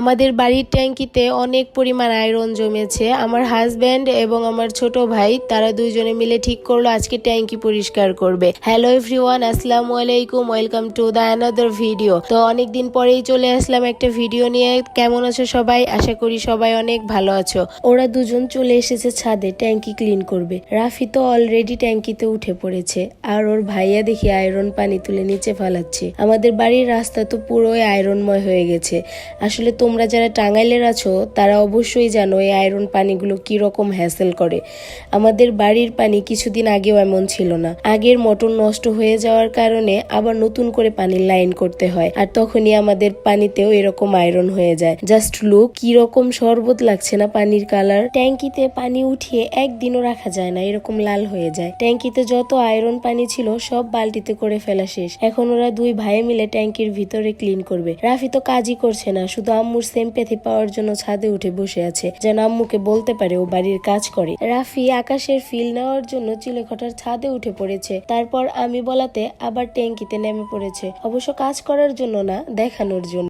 আমাদের বাড়ির ট্যাঙ্কিতে অনেক পরিমাণ আয়রন জমেছে। আমার হাজব্যান্ড এবং আমার ছোট ভাই, তারা দুইজনে মিলে ঠিক করল আজকে ট্যাঙ্কি পরিষ্কার করবে। হ্যালো এভরিওয়ান আসসালামু আলাইকুম welcome to the another video তো অনেকদিন পরেই চলে আসলাম একটা ভিডিও নিয়ে। কেমন আছো সবাই? আশা করি সবাই অনেক ভালো আছো। ওরা দুজন চলে এসেছে ছাদে ট্যাঙ্কি ক্লিন করবে। রাফি তো অলরেডি ট্যাঙ্কিতে উঠে পড়েছে। আর ওর ভাইয়া দেখি আয়রন পানি তুলে নিচে ফালাচ্ছে। আমাদের বাড়ির রাস্তা তো পুরোই আয়রনময় হয়ে গেছে। আসলে তোমরা যারা টাঙ্গাইলের আছো, তারা অবশ্যই জানো এই আয়রন পানিগুলো কি রকম হ্যাসেল করে। আমাদের বাড়ির পানি কিছুদিন আগেও এমন ছিল না। আগের মোটর নষ্ট হয়ে যাওয়ার কারণে আবার নতুন করে পানির লাইন করতে হয়, আর তখনই আমাদের পানিতেও এরকম আয়রন হয়ে যায়। জাস্ট লুক কি রকম শরবত লাগছে না পানির কালার? ট্যাঙ্কিতে পানি উঠিয়ে একদিনও রাখা যায় না, এরকম লাল হয়ে যায়। ট্যাঙ্কিতে যত আয়রন পানি ছিল, সব বালতিতে করে ফেলা শেষ। এখন ওরা দুই ভাই মিলে ট্যাঙ্কির ভিতরে ক্লিন করবে। রাফি তো কাজই করছে না, শুধু আম্মুর সেম্পেথি পাওয়ার জন্য ছাদে উঠে বসে আছে। যেন আম্মুকে বলতে পারে ও বাড়ির কাজ করে। রাফি আকাশের ফিল নেওয়ার জন্য চিলেখটার ছাদে উঠে পড়েছে। তারপর আমি বলাতে আবার ট্যাঙ্কিতে নেমে পড়েছে। অবশ্য কাজ করার জন্য না, দেখানোর জন্য।